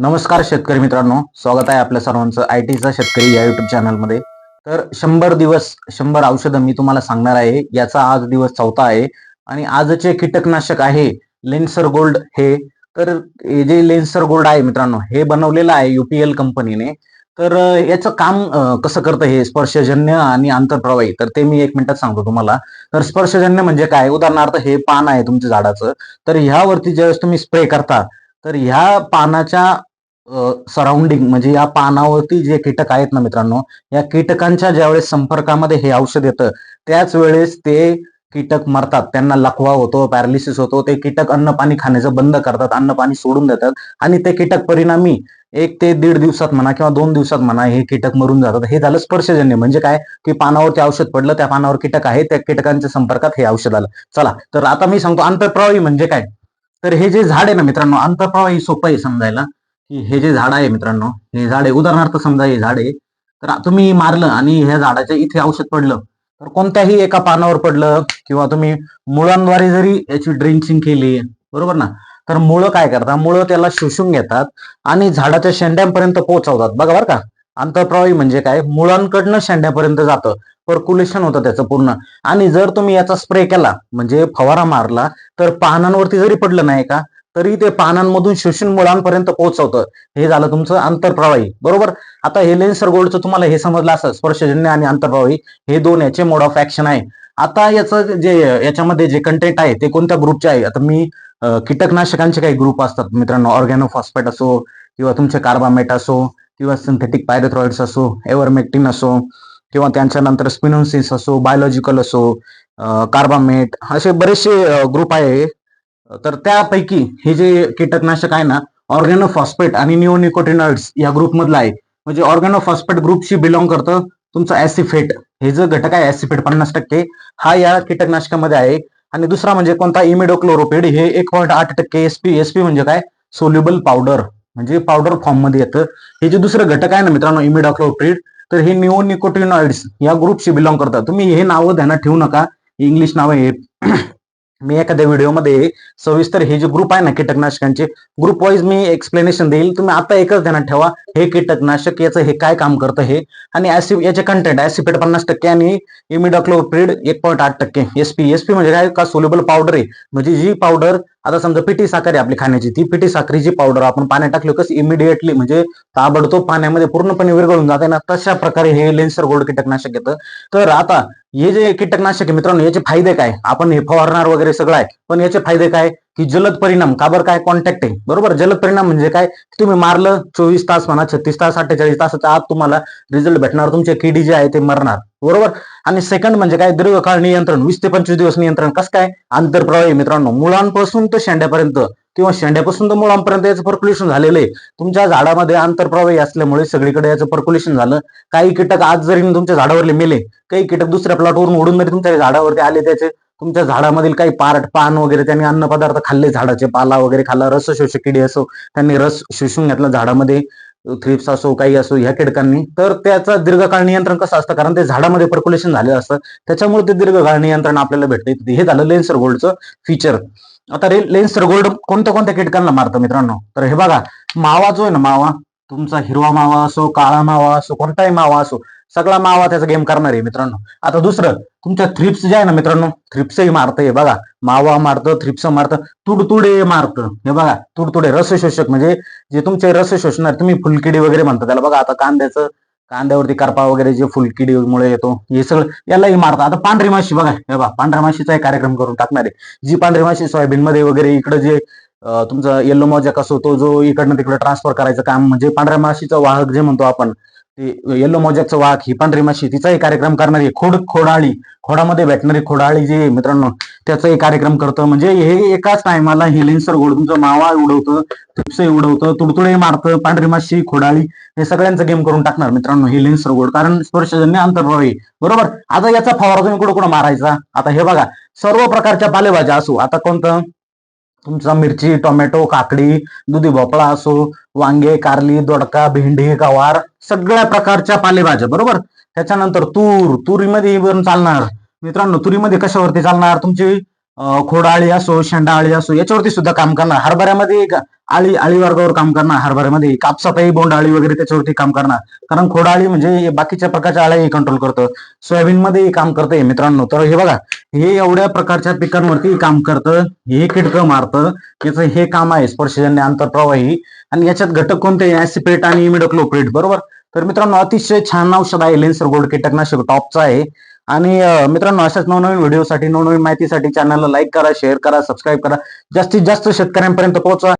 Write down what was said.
नमस्कार शेतकरी मित्रांनो स्वागत आहे आपल्या सर्वांचं आय टीचा शेतकरी या युट्यूब चॅनलमध्ये तर शंभर दिवस शंभर औषधं मी तुम्हाला सांगणार आहे याचा आज दिवस चौथा आहे. आणि आजचे कीटकनाशक आहे लेन्सर गोल्ड हे. तर जे लेन्सर गोल्ड आहे मित्रांनो हे बनवलेलं आहे युपीएल कंपनीने. तर याचं काम कसं करतं हे? स्पर्शजन्य आणि आंतरप्रवाही. तर ते मी एक मिनिटात सांगतो तुम्हाला. तर स्पर्शजन्य म्हणजे काय? उदाहरणार्थ हे पान आहे तुमच्या झाडाचं. तर ह्यावरती ज्यावेळेस तुम्ही स्प्रे करता तर ह्या पानाच्या सराउंडिंग म्हणजे या पानावरती जे कीटक आहेत ना मित्रांनो या कीटकांच्या ज्यावेळेस संपर्कामध्ये हे औषध येतं त्याच वेळेस ते कीटक मरतात. त्यांना लकवा होतो पॅरालिसिस होतो ते कीटक अन्न पाणी खाण्याचं बंद करतात अन्न पाणी सोडून देतात आणि ते कीटक परिणामी एक ते दीड दिवसात म्हणा किंवा दोन दिवसात म्हणा हे कीटक मरून जातात. हे झालं स्पर्शजन्य. म्हणजे काय? की पानावरती औषध पडलं त्या पानावर कीटक आहे त्या कीटकांच्या संपर्कात हे औषध आलं. चला तर आता मी सांगतो आंतरप्रवाही म्हणजे काय? तर हे जे झाड आहे ना मित्रांनो आंतरप्रवाही सोपं आहे समजायला. की हे जे झाड आहे मित्रांनो हे झाड आहे. उदाहरणार्थ समजा हे झाड आहे तर तुम्ही मारलं आणि ह्या झाडाच्या इथे औषध पडलं तर कोणत्याही एका पानावर पडलं किंवा तुम्ही मुळांद्वारे जरी याची ड्रिंचिंग केली बरोबर ना? तर मुळं काय करतात? मुळं त्याला शोषून घेतात आणि झाडाच्या शेंड्यांपर्यंत पोहोचवतात. बघा बरं का? आंतरप्रवाही म्हणजे काय? मुळांकडनं शेंड्यापर्यंत जातं. पर्क्युलेशन होतं त्याचं पूर्ण. आणि जर तुम्ही याचा स्प्रे केला म्हणजे फवारा मारला तर पानांवरती जरी पडलं नाही का तरी ते पानांमधून शोषून मुळांपर्यंत पोहोचवतं. हे झालं तुमचं आंतरप्रवाही. बरोबर? आता हे लेन्सर गोल्डचं तुम्हाला हे समजलं असं स्पर्शजन्य आणि आंतरप्रवाही हे दोन याचे मोड ऑफ ऍक्शन आहे. आता याचं जे याच्यामध्ये जे कंटेंट आहे ते कोणत्या ग्रुपचे आहे? आता मी कीटकनाशकांचे काही ग्रुप असतात. मित्रांनो ऑर्गॅनोफॉस्फेट असो किंवा तुमचे कार्बामेट असो किंवा सिंथेटिक पायरेथ्रॉइड्स असो एव्हरमेक्टिन असो किंवा त्यांच्यानंतर स्पिनोसिस असो बायोलॉजिकल असो कार्बामेट असे बरेचसे ग्रुप आहे. तर त्यापैकी हे जे कीटकनाशक आहे ना ऑर्गॅनोफॉस्फेट आणि निओनिकोटिनॉइड्स या ग्रुपमधलं आहे. म्हणजे ऑर्गॅनोफॉस्फेट ग्रुपशी बिलॉंग करतं तुमचं ऍसिफेट हे जो घटक आहे ऍसिफेट पन्नास टक्के हा या कीटकनाशकामध्ये आहे. आणि दुसरा म्हणजे कोणता? इमिडोक्लोरोपेड हे एक पॉईंट आठ टक्के एसपी एसपी म्हणजे काय? सोल्युबल पावडर म्हणजे पावडर फॉर्ममध्ये येतं. हे जे दुसरं घटक आहे ना मित्रांनो इमिडोक्लोरोपेड तर हे निओनिकोटिनॉइड्स या ग्रुपशी बिलॉंग करतात तुम्ही हे नावं ध्यानात ठेवू नका. इंग्लिश नाव आहे मी एखाद्या व्हिडिओमध्ये सविस्तर हे जे ग्रुप आहे ना कीटकनाशकांचे ग्रुप वाईज मी एक्सप्लेनेशन देईल. तुम्ही आता एकच ध्यानात ठेवा हे कीटकनाशक याचं हे काय काम करतं हे? आणि ऍसिड याचे कंटेंट ऍसिपेट पन्नास टक्के आणि इमिडॉक्लोप्रिड एक पॉईंट आठ टक्के. एसपी एसपी म्हणजे काय? का सोल्युबल पावडर आहे. म्हणजे जी पावडर आता समजा पिठी साखर आहे आपली खाण्याची. ती पिठी साखरीची पावडर आपण पाण्यात टाकली कसं इमिडिएटली म्हणजे ताबडतोब पाण्यामध्ये पूर्णपणे विरघळून जाते ना तशा प्रकारे हे लेन्सर गोल्ड कीटकनाशक येतं. तर आता हे जे कीटकनाशक आहे मित्रांनो याचे फायदे काय? आपण हे फवारणार वगैरे सगळं आहे पण याचे फायदे काय? की जलद परिणाम. काबर काय? कॉन्टॅक्ट आहे. बरोबर? जलद परिणाम म्हणजे काय? तुम्ही मारलं चोवीस तास म्हणा छत्तीस तास अठ्ठेचाळीस तासाच्या आत तुम्हाला रिझल्ट भेटणार. तुमचे किडी जे आहे ते मरणार. बरोबर? आणि सेकंड म्हणजे काय? दीर्घकाळ नियंत्रण वीस ते पंचवीस दिवस नियंत्रण. कसं काय? आंतरप्रवाही मित्रांनो. मुळांपासून तर शेंड्यापर्यंत किंवा शेंड्यापासून तर मुळांपर्यंत याचं पर्क्युलेशन झालेलं आहे. तुमच्या झाडामध्ये आंतरप्रवाही असल्यामुळे सगळीकडे याचं पर्क्युलेशन झालं. काही कीटक आज जरी तुमच्या झाडावरले मेले काही कीटक दुसऱ्या प्लॉटवरून उडून जरी तुमच्या झाडावरती आले त्याचे तुमच्या झाडामधील काही पार्ट पान वगैरे त्यांनी अन्न पदार्थ खाल्ले झाडाचे पाला वगैरे खाल्ला रस शोषक किडी असो त्यांनी रस शोषून घेतला झाडामध्ये. थ्रिप्स असो काही असो ह्या कीटकांनी तर त्याचं दीर्घकाळ नियंत्रण कसं असतं? कारण ते झाडामध्ये पर्क्युलेशन झालेलं असतं. त्याच्यामुळे ते दीर्घकाळ नियंत्रण आपल्याला भेटते. हे झालं लेन्सर गोल्डचं फीचर आता रे लेन्सर गोल्ड कोणत्या कोणत्या कीटकांना मारतं मित्रांनो? तर हे बघा मावा जो आहे ना मावा तुमचा हिरवा मावा असो काळा मावा असो कोणताही मावा असो सगळा मावा त्याचा गेम करणार आहे मित्रांनो. आता दुसरं तुमच्या थ्रिप्स जे आहे ना मित्रांनो थ्रिप्सही मारतं हे बघा. मावा मारतं थ्रिप्स मारतं तुडतुडे मारतं. हे बघा तुडतुडे रस शोषक म्हणजे जे तुमचे रस शोषणार तुम्ही फुलकिडी वगैरे म्हणता त्याला. बघा आता कांद्याचं कांद्यावरती करपा वगैरे जे फुलकिडीमुळे येतो हे सगळं यालाही मारतं आता पांढरी माशी बघा हे बघा पांढऱ्या माशीचा एक कार्यक्रम करून टाकणार आहे. जी पांढरी माशी सोयाबीन मध्ये वगैरे इकडे जे तुमचा येल्लो मॉजॅक असो तो जो इकडनं तिकडे ट्रान्सफर करायचं काम म्हणजे पांढऱ्या माशीचा वाहक जे म्हणतो आपण येल्लो मॉजॅकचं वाघ ही पांढरी माशी तिचाही कार्यक्रम करणारी खोड खोडाळी खोडामध्ये भेटणारी खोडाळी जी मित्रांनो त्याचाही कार्यक्रम करतं. म्हणजे हे एकाच टायमाला हे लेन्सर गोड तुमचं मावा उडवतं थ्रिप्सही उडवतं तुडतुडे मारतं पांढरी माशी खोडाळी हे सगळ्यांचं गेम करून टाकणार मित्रांनो हे लेन्सर गोड कारण स्पर्शजन्य अंतर्भावी बरोबर? आता याचा फवारा तुम्ही कुठं कुठं मारायचा? आता हे बघा सर्व प्रकारच्या पालेभाज्या असू आता कोणतं? तुमचा मिरची टोमॅटो काकडी दुधी भोपळा असो वांगे कारली दोडका भेंडी गवार सगळ्या प्रकारच्या पालेभाज्या बरोबर? त्याच्यानंतर तूर तुरीमध्ये पण चालणार. मित्रांनो तुरीमध्ये कशावरती चालणार? तुमची खोडाळी असो शेंडाळी असो याच्यावरती सुद्धा काम करणार. हरभऱ्यामध्ये आळी आळी वर्गावर काम करणार हरभऱ्यामध्ये. कापसातही बोंड आळी वगैरे त्याच्यावरती काम करणार. कारण खोडाळी म्हणजे बाकीच्या प्रकारच्या आळ्याही कंट्रोल करतं. सोयाबीन मध्ये काम करतंय मित्रांनो. तर हे बघा हे एवढ्या प्रकारच्या पिकांवरती काम करतं. हे किडकं मारतं. याचं हे काम आहे स्पर्शजन्य आंतरप्रवाही आणि याच्यात घटक कोणते? ऍसिपेट आणि इमिडोक्लोप्रेट बरोबर? तर मित्रांनो अतिशय छान औषध आहे. लेन्सर गोल्ड कीटकनाशक टॉपचं आहे. आणि मित्रांनो अशाच नवनवीन व्हिडिओसाठी नवनवीन माहितीसाठी चॅनलला लाईक करा शेअर करा सबस्क्राईब करा. जास्तीत जास्त शेतकऱ्यांपर्यंत पोहोचवा.